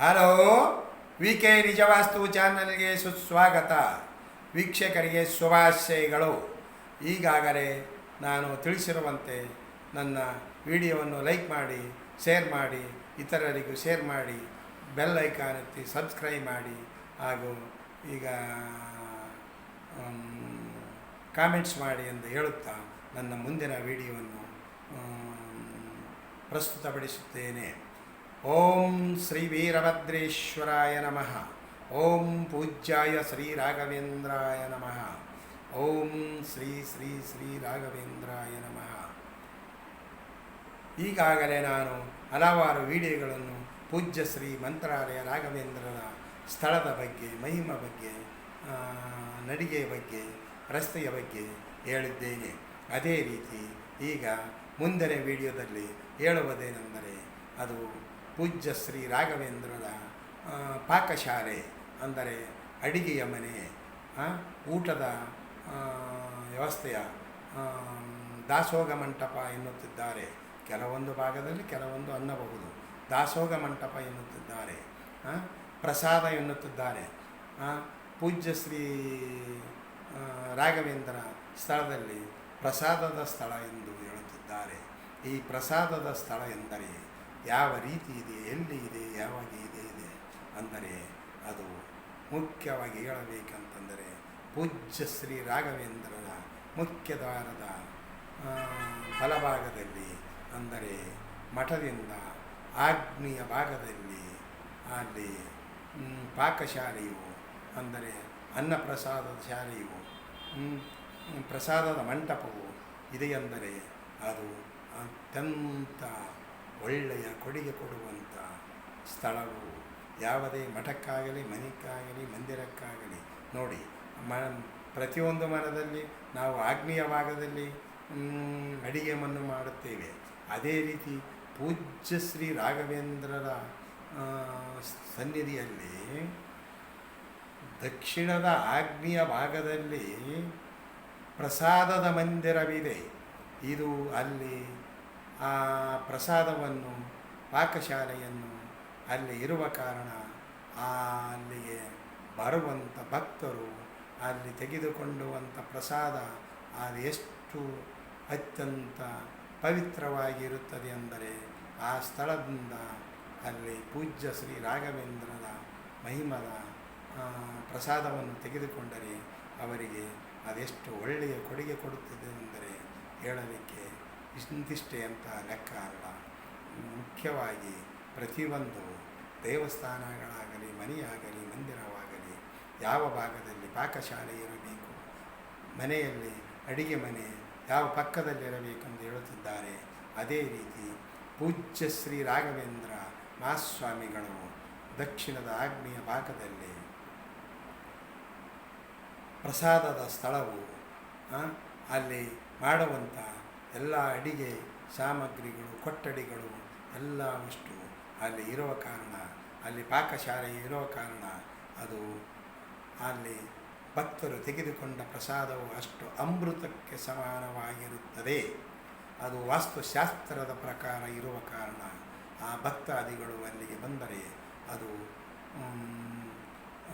Hello we K ನಿಜವಾಸ್ತು ಚಾನಲ್ಗೆ ಸುಸ್ವಾಗತ ವೀಕ್ಷಕರಿಗೆ ಶುಭಾಶಯಗಳು. ಈಗಾಗಲೇ ನಾನು ತಿಳಿಸಿರುವಂತೆ ನನ್ನ ವಿಡಿಯೋವನ್ನು ಲೈಕ್ ಮಾಡಿ, ಶೇರ್ ಮಾಡಿ, ಇತರರಿಗೂ ಶೇರ್ ಮಾಡಿ, ಬೆಲ್ ಐಕಾನ್ ಎತ್ತಿ ಸಬ್ಸ್ಕ್ರೈಬ್ ಮಾಡಿ ಹಾಗೂ ಈಗ ಕಾಮೆಂಟ್ಸ್ ಮಾಡಿ ಎಂದು ಹೇಳುತ್ತಾ ನನ್ನ ಮುಂದಿನ ವಿಡಿಯೋವನ್ನು ಪ್ರಸ್ತುತಪಡಿಸುತ್ತೇನೆ. ಓಂ ಶ್ರೀ ವೀರಭದ್ರೇಶ್ವರಾಯ ನಮಃ. ಓಂ ಪೂಜ್ಯಾಯ ಶ್ರೀ ರಾಘವೇಂದ್ರಾಯ ನಮಃ. ಓಂ ಶ್ರೀ ಶ್ರೀ ಶ್ರೀ ರಾಘವೇಂದ್ರಾಯ ನಮಃ. ಈಗಾಗಲೇ ನಾನು ಹಲವಾರು ವಿಡಿಯೋಗಳನ್ನು ಪೂಜ್ಯ ಶ್ರೀ ಮಂತ್ರಾಲಯ ರಾಘವೇಂದ್ರರ ಸ್ಥಳದ ಬಗ್ಗೆ, ಮಹಿಮ ಬಗ್ಗೆ ನಡಿಗೆಯ ಬಗ್ಗೆ, ರಸ್ತೆಯ ಬಗ್ಗೆ ಹೇಳಿದ್ದೇನೆ. ಅದೇ ರೀತಿ ಈಗ ಮುಂದಿನ ವಿಡಿಯೋದಲ್ಲಿ ಹೇಳುವುದೇನೆಂದರೆ ಅದು ಪೂಜ್ಯ ಶ್ರೀ ರಾಘವೇಂದ್ರರ ಪಾಕಶಾಲೆ, ಅಂದರೆ ಅಡಿಗೆಯ ಮನೆ ಊಟದ ವ್ಯವಸ್ಥೆಯ ದಾಸೋಗ ಮಂಟಪ ಎನ್ನುತ್ತಿದ್ದಾರೆ. ಕೆಲವೊಂದು ಭಾಗದಲ್ಲಿ ಕೆಲವೊಂದು ಅನ್ನಬಹುದು. ದಾಸೋಗ ಮಂಟಪ ಎನ್ನುತ್ತಿದ್ದಾರೆ. ಪ್ರಸಾದ ಎನ್ನುತ್ತಿದ್ದಾರೆ. ಪೂಜ್ಯ ಶ್ರೀ ರಾಘವೇಂದ್ರ ಸ್ಥಳದಲ್ಲಿ ಪ್ರಸಾದದ ಸ್ಥಳ ಎಂದು ಹೇಳುತ್ತಿದ್ದಾರೆ. ಈ ಪ್ರಸಾದದ ಸ್ಥಳ ಎಂದರೆ ಯಾವ ರೀತಿ ಇದೆ ಎಲ್ಲಿ ಇದೆ ಯಾವಾಗ ಇದೆ ಇದೆ ಅಂದರೆ ಅದು ಮುಖ್ಯವಾಗಿ ಹೇಳಬೇಕಂತಂದರೆ ಪೂಜ್ಯ ಶ್ರೀ ರಾಘವೇಂದ್ರನ ಮುಖ್ಯ ದ್ವಾರದ ಆ, ಬಲಭಾಗದಲ್ಲಿ ಅಂದರೆ ಮಠದಿಂದ ಆಗ್ನೇಯ ಭಾಗದಲ್ಲಿ ಅಲ್ಲಿ ಪಾಕಶಾಲೆಯು ಅಂದರೆ ಅನ್ನಪ್ರಸಾದದ ಶಾಲೆಯು ಪ್ರಸಾದದ ಮಂಟಪವು ಇದೆಯೆಂದರೆ ಅದು ಅತ್ಯಂತ ಒಳ್ಳೆಯ ಕೊಡುಗೆ ಕೊಡುವಂಥ ಸ್ಥಳವು ಯಾವುದೇ ಮಠಕ್ಕಾಗಲಿ, ಮನೆಕ್ಕಾಗಲಿ, ಮಂದಿರಕ್ಕಾಗಲಿ ನೋಡಿ, ಮ, ಪ್ರತಿಯೊಂದು ಮರದಲ್ಲಿ ನಾವು ಆಗ್ನೇಯ ಭಾಗದಲ್ಲಿ ಅಡಿಗೆಯನ್ನು ಮಾಡುತ್ತೇವೆ. ಅದೇ ರೀತಿ ಪೂಜ್ಯ ಶ್ರೀ ರಾಘವೇಂದ್ರರ ಸನ್ನಿಧಿಯಲ್ಲಿ ದಕ್ಷಿಣದ ಆಗ್ನೇಯ ಭಾಗದಲ್ಲಿ ಪ್ರಸಾದದ ಮಂದಿರವಿದೆ. ಇದು ಅಲ್ಲಿ ಆ ಪ್ರಸಾದವನ್ನು ಪಾಕಶಾಲೆಯನ್ನು ಅಲ್ಲಿ ಇರುವ ಕಾರಣ ಆ ಅಲ್ಲಿಗೆ ಬರುವಂಥ ಭಕ್ತರು ಅಲ್ಲಿ ತೆಗೆದುಕೊಂಡುವಂಥ ಪ್ರಸಾದ ಅದು ಎಷ್ಟು ಅತ್ಯಂತ ಪವಿತ್ರವಾಗಿರುತ್ತದೆ ಅಂದರೆ ಆ ಸ್ಥಳದಿಂದ ಅಲ್ಲಿ ಪೂಜ್ಯ ಶ್ರೀ ರಾಘವೇಂದ್ರನ ಮಹಿಮದ ಪ್ರಸಾದವನ್ನು ತೆಗೆದುಕೊಂಡರೆ ಅವರಿಗೆ ಅದೆಷ್ಟು ಒಳ್ಳೆಯ ಕೊಡುಗೆ ಕೊಡುತ್ತಿದೆ ಎಂದರೆ ಹೇಳಲಿಕ್ಕೆ ಇಂತಿಷ್ಟೇ ಅಂತ ಲೆಕ್ಕ ಅಲ್ಲ. ಮುಖ್ಯವಾಗಿ ಪ್ರತಿಯೊಂದು ದೇವಸ್ಥಾನಗಳಾಗಲಿ, ಮನೆಯಾಗಲಿ, ಮಂದಿರವಾಗಲಿ, ಯಾವ ಭಾಗದಲ್ಲಿ ಪಾಕಶಾಲೆ ಇರಬೇಕು ಮನೆಯಲ್ಲಿ ಅಡಿಗೆ ಮನೆ ಯಾವ ಪಕ್ಕದಲ್ಲಿರಬೇಕೆಂದು ಹೇಳುತ್ತಿದ್ದಾರೆ, ಅದೇ ರೀತಿ ಪೂಜ್ಯ ಶ್ರೀ ರಾಘವೇಂದ್ರ ಮಹಾಸ್ವಾಮಿಗಳು ದಕ್ಷಿಣದ ಆಗ್ನೇಯ ಭಾಗದಲ್ಲಿ ಪ್ರಸಾದದ ಸ್ಥಳವು ಅಲ್ಲಿ ಮಾಡುವಂಥ ಎಲ್ಲ ಅಡಿಗೆ ಸಾಮಗ್ರಿಗಳು, ಕೊಠಡಿಗಳು ಎಲ್ಲವಷ್ಟು ಅಲ್ಲಿ ಇರುವ ಕಾರಣ, ಅಲ್ಲಿ ಪಾಕಶಾಲೆ ಇರುವ ಕಾರಣ ಅದು ಅಲ್ಲಿ ಭಕ್ತರು ತೆಗೆದುಕೊಂಡ ಪ್ರಸಾದವು ಅಷ್ಟು ಅಮೃತಕ್ಕೆ ಸಮಾನವಾಗಿರುತ್ತದೆ. ಅದು ವಾಸ್ತುಶಾಸ್ತ್ರದ ಪ್ರಕಾರ ಇರುವ ಕಾರಣ ಆ ಭಕ್ತಾದಿಗಳು ಅಲ್ಲಿಗೆ ಬಂದರೆ ಅದು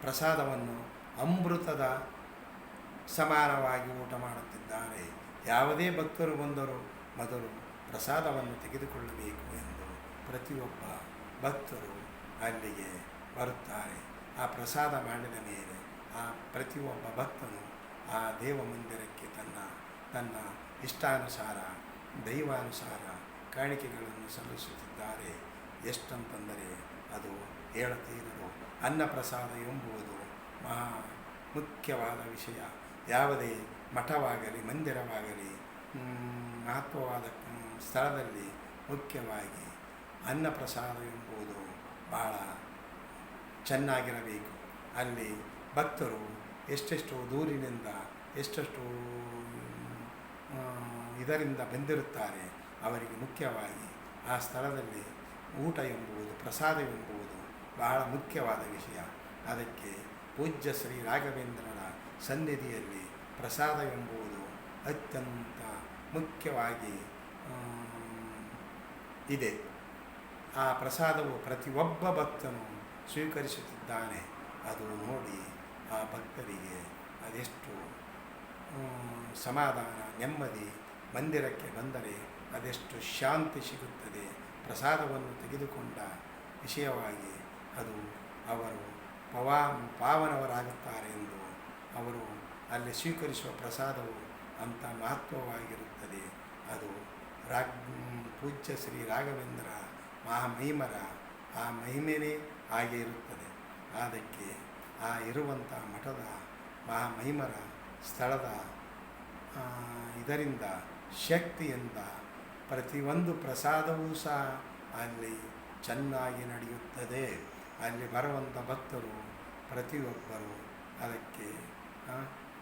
ಪ್ರಸಾದವನ್ನು ಅಮೃತದ ಸಮಾನವಾಗಿ ಊಟ ಮಾಡುತ್ತಿದ್ದಾರೆ. ಯಾವುದೇ ಭಕ್ತರು ಬಂದರೂ ಮೊದಲು ಪ್ರಸಾದವನ್ನು ತೆಗೆದುಕೊಳ್ಳಬೇಕು ಎಂದು ಪ್ರತಿಯೊಬ್ಬ ಭಕ್ತರು ಅಲ್ಲಿಗೆ ಬರುತ್ತಾರೆ. ಆ ಪ್ರಸಾದ ಮಾಡಿದ ಮೇಲೆ ಆ ಪ್ರತಿಯೊಬ್ಬ ಭಕ್ತನು ಆ ದೇವ ಮಂದಿರಕ್ಕೆ ತನ್ನ ತನ್ನ ಇಷ್ಟಾನುಸಾರ, ದೈವಾನುಸಾರ ಕಾಣಿಕೆಗಳನ್ನು ಸಲ್ಲಿಸುತ್ತಿದ್ದಾರೆ. ಎಷ್ಟಂತಂದರೆ ಅದು ಹೇಳತೀರದು, ಅನ್ನಪ್ರಸಾದ ಎಂಬುವುದು ಮಹಾ ಮುಖ್ಯವಾದ ವಿಷಯ. ಯಾವುದೇ ಮಠವಾಗಲಿ, ಮಂದಿರವಾಗಲಿ ಮಹತ್ವವಾದ ಸ್ಥಳದಲ್ಲಿ ಮುಖ್ಯವಾಗಿ ಅನ್ನಪ್ರಸಾದ ಎಂಬುದು ಬಹಳ ಚೆನ್ನಾಗಿರಬೇಕು. ಅಲ್ಲಿ ಭಕ್ತರು ಎಷ್ಟೆಷ್ಟು ದೂರಿನಿಂದ, ಎಷ್ಟೆಷ್ಟು ಇದರಿಂದ ಬಂದಿರುತ್ತಾರೆ. ಅವರಿಗೆ ಮುಖ್ಯವಾಗಿ ಆ ಸ್ಥಳದಲ್ಲಿ ಊಟ ಎಂಬುದು ಪ್ರಸಾದ ಎಂಬುದು ಬಹಳ ಮುಖ್ಯವಾದ ವಿಷಯ. ಅದಕ್ಕೆ ಪೂಜ್ಯ ಶ್ರೀ ರಾಘವೇಂದ್ರರ ಸನ್ನಿಧಿಯಲ್ಲಿ ಪ್ರಸಾದವೆಂಬುದು ಅತ್ಯಂತ ಮುಖ್ಯವಾಗಿ ಇದೆ. ಆ ಪ್ರಸಾದವು ಪ್ರತಿಯೊಬ್ಬ ಭಕ್ತನು ಸ್ವೀಕರಿಸುತ್ತಿದ್ದಾನೆ. ಅದು ನೋಡಿ ಆ ಭಕ್ತರಿಗೆ ಅದೆಷ್ಟು ಸಮಾಧಾನ, ನೆಮ್ಮದಿ ಮಂದಿರಕ್ಕೆ ಬಂದರೆ ಅದೆಷ್ಟು ಶಾಂತಿ ಸಿಗುತ್ತದೆ. ಪ್ರಸಾದವನ್ನು ತೆಗೆದುಕೊಂಡ ವಿಷಯವಾಗಿ ಅದು ಅವರು ಪವಾ, ಪಾವನವರಾಗುತ್ತಾರೆ ಎಂದು ಅವರು ಅಲ್ಲಿ ಸ್ವೀಕರಿಸುವ ಪ್ರಸಾದವು ಅಂಥ ಮಹತ್ವವಾಗಿರುತ್ತದೆ. ಅದು ರಾಗ್, ಪೂಜ್ಯ ಶ್ರೀ ರಾಘವೇಂದ್ರ ಮಹಾಮಹಿಮರ ಆ ಮಹಿಮೆಯೇ ಹಾಗೆ ಇರುತ್ತದೆ. ಅದಕ್ಕೆ ಆ ಇರುವಂಥ ಮಠದ ಮಹಾಮಹಿಮರ ಸ್ಥಳದ ಇದರಿಂದ ಶಕ್ತಿಯಿಂದ ಪ್ರತಿಯೊಂದು ಪ್ರಸಾದವೂ ಸಹ ಅಲ್ಲಿ ಚೆನ್ನಾಗಿ ನಡೆಯುತ್ತದೆ. ಅಲ್ಲಿ ಬರುವಂಥ ಭಕ್ತರು ಪ್ರತಿಯೊಬ್ಬರು ಅದಕ್ಕೆ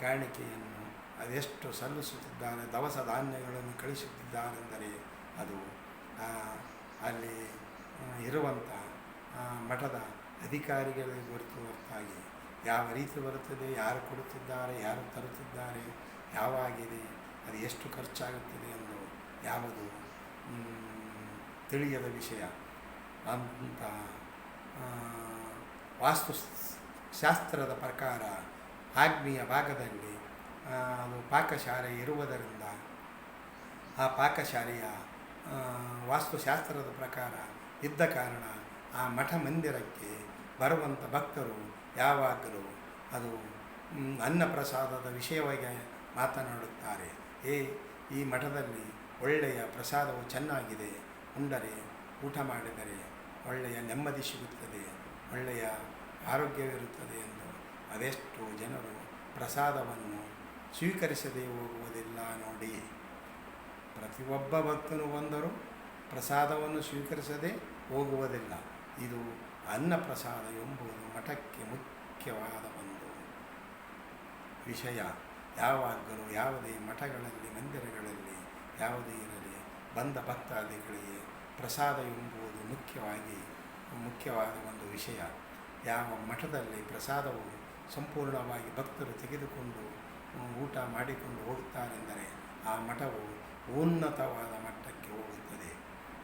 ಕಾಣಿಕೆಯನ್ನು ಅದೆಷ್ಟು ಸಲ್ಲಿಸುತ್ತಿದ್ದಾರೆ ದವಸ ಧಾನ್ಯಗಳನ್ನು ಕಳಿಸುತ್ತಿದ್ದಾನೆಂದರೆ ಅದು ಅಲ್ಲಿ ಇರುವಂಥ ಮಠದ ಅಧಿಕಾರಿಗಳಿಗೆ ಹೊರತು ಹೊರತಾಗಿ ಯಾವ ರೀತಿ ಬರುತ್ತದೆ, ಯಾರು ಕೊಡುತ್ತಿದ್ದಾರೆ, ಯಾರು ತರುತ್ತಿದ್ದಾರೆ, ಯಾವಾಗಿದೆ, ಅದು ಎಷ್ಟು ಖರ್ಚಾಗುತ್ತದೆ ಎಂದು ಯಾವುದು ತಿಳಿಯದ ವಿಷಯ. ಅಂತ ವಾಸ್ತು ಶಾಸ್ತ್ರದ ಪ್ರಕಾರ ಆಗ್ನೇಯ ಭಾಗದಲ್ಲಿ ಅದು ಪಾಕಶಾಲೆ ಇರುವುದರಿಂದ, ಆ ಪಾಕಶಾಲೆಯ ವಾಸ್ತುಶಾಸ್ತ್ರದ ಪ್ರಕಾರ ಇದ್ದ ಕಾರಣ ಆ ಮಠ ಮಂದಿರಕ್ಕೆ ಬರುವಂಥ ಭಕ್ತರು ಯಾವಾಗಲೂ ಅದು ಅನ್ನಪ್ರಸಾದದ ವಿಷಯವಾಗಿ ಮಾತನಾಡುತ್ತಾರೆ. ಏ, ಈ ಮಠದಲ್ಲಿ ಒಳ್ಳೆಯ ಪ್ರಸಾದವು ಚೆನ್ನಾಗಿದೆ. ಉಂಡರೆ ಊಟ ಮಾಡಿದರೆ ಒಳ್ಳೆಯ ನೆಮ್ಮದಿ ಸಿಗುತ್ತದೆ. ಒಳ್ಳೆಯ ಆರೋಗ್ಯವಿರುತ್ತದೆ ಎಂದು ಅದೆಷ್ಟು ಜನರು ಪ್ರಸಾದವನ್ನು ಸ್ವೀಕರಿಸದೇ ಹೋಗುವುದಿಲ್ಲ ನೋಡಿ. ಪ್ರತಿಯೊಬ್ಬ ಭಕ್ತನು ಬಂದರೂ ಪ್ರಸಾದವನ್ನು ಸ್ವೀಕರಿಸದೆ ಹೋಗುವುದಿಲ್ಲ. ಇದು ಅನ್ನ ಪ್ರಸಾದ ಎಂಬುದು ಮಠಕ್ಕೆ ಮುಖ್ಯವಾದ ಒಂದು ವಿಷಯ. ಯಾವಾಗಲೂ ಯಾವುದೇ ಮಠಗಳಲ್ಲಿ, ಮಂದಿರಗಳಲ್ಲಿ ಯಾವುದೇ ಇರಲಿ, ಬಂದ ಭಕ್ತಾದಿಗಳಿಗೆ ಪ್ರಸಾದ ಎಂಬುದು ಮುಖ್ಯವಾಗಿ, ಮುಖ್ಯವಾದ ಒಂದು ವಿಷಯ. ಯಾವ ಮಠದಲ್ಲಿ ಪ್ರಸಾದವು ಸಂಪೂರ್ಣವಾಗಿ ಭಕ್ತರು ತೆಗೆದುಕೊಂಡು ಊಟ ಮಾಡಿಕೊಂಡು ಹೋಗುತ್ತಾರೆಂದರೆ ಆ ಮಠವು ಉನ್ನತವಾದ ಮಟ್ಟಕ್ಕೆ ಹೋಗುತ್ತದೆ.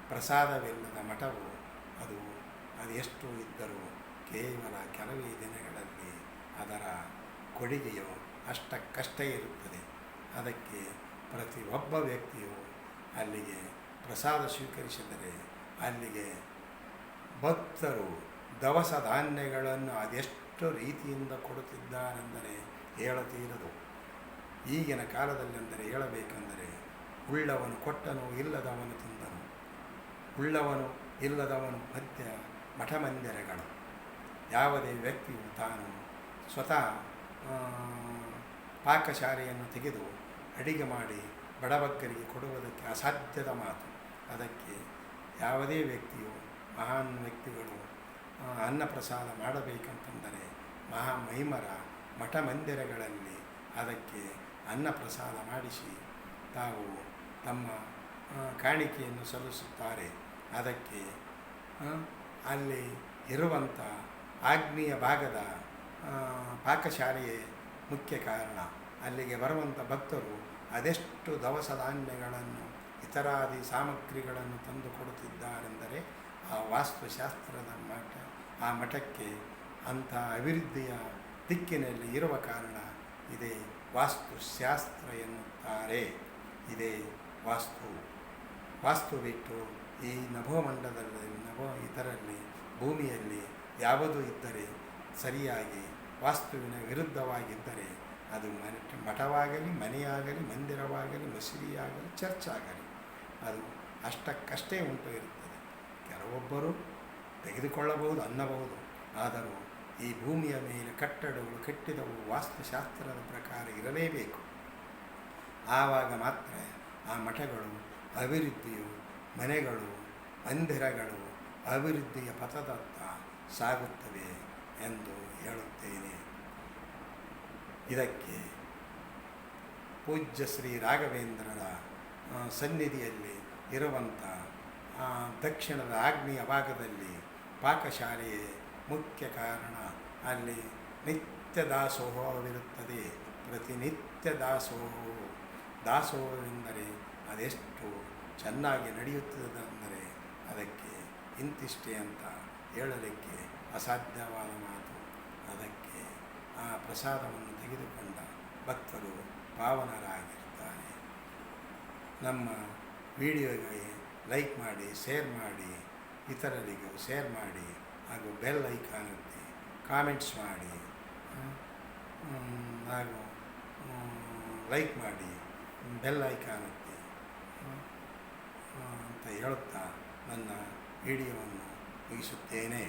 ಪ್ರಸಾದವಿಲ್ಲದ ಮಠವು ಅದು ಅದೆಷ್ಟು ಇದ್ದರೂ ಕೇವಲ ಕೆಲವೇ ದಿನಗಳಲ್ಲಿ ಅದರ ಕೊಡುಗೆಯು ಅಷ್ಟಕ್ಕಷ್ಟೇ ಇರುತ್ತದೆ. ಅದಕ್ಕೆ ಪ್ರತಿಯೊಬ್ಬ ವ್ಯಕ್ತಿಯು ಅಲ್ಲಿಗೆ ಪ್ರಸಾದ ಸ್ವೀಕರಿಸಿದರೆ ಅಲ್ಲಿಗೆ ಭಕ್ತರು ದವಸ ಧಾನ್ಯಗಳನ್ನು ಅದೆಷ್ಟು ರೀತಿಯಿಂದ ಕೊಡುತ್ತಿದ್ದಾನೆಂದರೆ ಹೇಳತೀರದು ಈಗಿನ ಕಾಲದಲ್ಲೆಂದರೆ ಹೇಳಬೇಕೆಂದರೆ ಉಳ್ಳವನು ಕೊಟ್ಟನು ಇಲ್ಲದವನು ತಿಂದನು. ಉಳ್ಳವನು ಇಲ್ಲದವನು ಮಧ್ಯ ಮಠ ಮಂದಿರಗಳು ಯಾವುದೇ ವ್ಯಕ್ತಿಯು ತಾನು ಸ್ವತಃ ಪಾಕಶಾಲೆಯನ್ನು ತೆಗೆದು ಅಡಿಗೆ ಮಾಡಿ ಬಡಬಗ್ಗರಿಗೆ ಕೊಡುವುದಕ್ಕೆ ಅಸಾಧ್ಯದ ಮಾತು. ಅದಕ್ಕೆ ಯಾವುದೇ ವ್ಯಕ್ತಿಯು ಮಹಾನ್ ವ್ಯಕ್ತಿಗಳು ಅನ್ನಪ್ರಸಾದ ಮಾಡಬೇಕಂತಂದರೆ ಮಹಾಮಹಿಮರ ಮಠ ಮಂದಿರಗಳಲ್ಲಿ ಅದಕ್ಕೆ ಅನ್ನ ಪ್ರಸಾದ ಮಾಡಿಸಿ ತಾವು ತಮ್ಮ ಕಾಣಿಕೆಯನ್ನು ಸಲ್ಲಿಸುತ್ತಾರೆ. ಅದಕ್ಕೆ ಅಲ್ಲಿ ಇರುವಂಥ ಆಗ್ನೇಯ ಭಾಗದ ಪಾಕಶಾಲೆಯೇ ಮುಖ್ಯ ಕಾರಣ. ಅಲ್ಲಿಗೆ ಬರುವಂಥ ಭಕ್ತರು ಅದೆಷ್ಟು ದವಸ ಧಾನ್ಯಗಳನ್ನು, ಇತರಾದಿ ಸಾಮಗ್ರಿಗಳನ್ನು ತಂದು ಕೊಡುತ್ತಿದ್ದಾರೆಂದರೆ ಆ ವಾಸ್ತುಶಾಸ್ತ್ರದ ಮಠ, ಆ ಮಠಕ್ಕೆ ಅಂಥ ಅಭಿವೃದ್ಧಿಯ ದಿಕ್ಕಿನಲ್ಲಿ ಇರುವ ಕಾರಣ ಇದೇ ವಾಸ್ತುಶಾಸ್ತ್ರ ಎನ್ನುತ್ತಾರೆ. ಇದೇ ವಾಸ್ತು. ವಾಸ್ತು ಬಿಟ್ಟು ಈ ನಭೋಮಂಡಲದಲ್ಲಿ, ನಭೋ ಇದರಲ್ಲಿ, ಭೂಮಿಯಲ್ಲಿ ಯಾವುದು ಇದ್ದರೆ ಸರಿಯಾಗಿ ವಾಸ್ತುವಿನ ವಿರುದ್ಧವಾಗಿದ್ದರೆ ಅದು ಮನೆ, ಮಠವಾಗಲಿ, ಮನೆಯಾಗಲಿ, ಮಂದಿರವಾಗಲಿ, ಮಸೀದಿಯಾಗಲಿ ಚರ್ಚ್ ಆಗಲಿ ಅದು ಅಷ್ಟಕ್ಕಷ್ಟೇ ಉಂಟು ಇರುತ್ತದೆ. ಕೆಲವೊಬ್ಬರು ತೆಗೆದುಕೊಳ್ಳಬಹುದು, ಅನ್ನಬಹುದು. ಆದರೂ ಈ ಭೂಮಿಯ ಮೇಲೆ ಕಟ್ಟಡಗಳು ಕಟ್ಟಿದವು, ವಾಸ್ತುಶಾಸ್ತ್ರದ ಪ್ರಕಾರ ಇರಲೇಬೇಕು. ಆವಾಗ ಮಾತ್ರ ಆ ಮಠಗಳು ಅಭಿವೃದ್ಧಿಯು, ಮನೆಗಳು, ಮಂದಿರಗಳು ಅಭಿವೃದ್ಧಿಯ ಪಥದತ್ತ ಸಾಗುತ್ತವೆ ಎಂದು ಹೇಳುತ್ತೇನೆ. ಇದಕ್ಕೆ ಪೂಜ್ಯ ಶ್ರೀ ರಾಘವೇಂದ್ರರ ಸನ್ನಿಧಿಯಲ್ಲಿ ಇರುವಂಥ ದಕ್ಷಿಣದ ಆಗ್ನೇಯ ಭಾಗದಲ್ಲಿ ಪಾಕಶಾಲೆಯೇ ಮುಖ್ಯ ಕಾರಣ. ಅಲ್ಲಿ ನಿತ್ಯ ದಾಸೋಹವಿರುತ್ತದೆ ಪ್ರತಿನಿತ್ಯ ದಾಸೋಹವು ದಾಸೋಹವೆಂದರೆ ಅದೆಷ್ಟು ಚೆನ್ನಾಗಿ ನಡೆಯುತ್ತದೆಂದರೆ ಅದಕ್ಕೆ ಇಂತಿಷ್ಟೇ ಅಂತ ಹೇಳಲಿಕ್ಕೆ ಅಸಾಧ್ಯವಾದ ಮಾತು. ಅದಕ್ಕೆ ಆ ಪ್ರಸಾದವನ್ನು ತೆಗೆದುಕೊಂಡ ಭಕ್ತರು ಪಾವನರಾಗಿರ್ತಾರೆ ನಮ್ಮ ವಿಡಿಯೋಗೆ ಲೈಕ್ ಮಾಡಿ ಶೇರ್ ಮಾಡಿ ಇತರರಿಗೂ ಶೇರ್ ಮಾಡಿ ಹಾಗೂ ಬೆಲ್ ಐಕಾನ್ ಒತ್ತಿ ಕಾಮೆಂಟ್ಸ್ ಮಾಡಿ ಹಾಗೂ ಲೈಕ್ ಮಾಡಿ ಬೆಲ್ ಐಕಾನ್ ಹ್ಮ್, ಅಂತ ಹೇಳುತ್ತಾ ನನ್ನ ವಿಡಿಯೋವನ್ನು ಮುಗಿಸುತ್ತೇನೆ.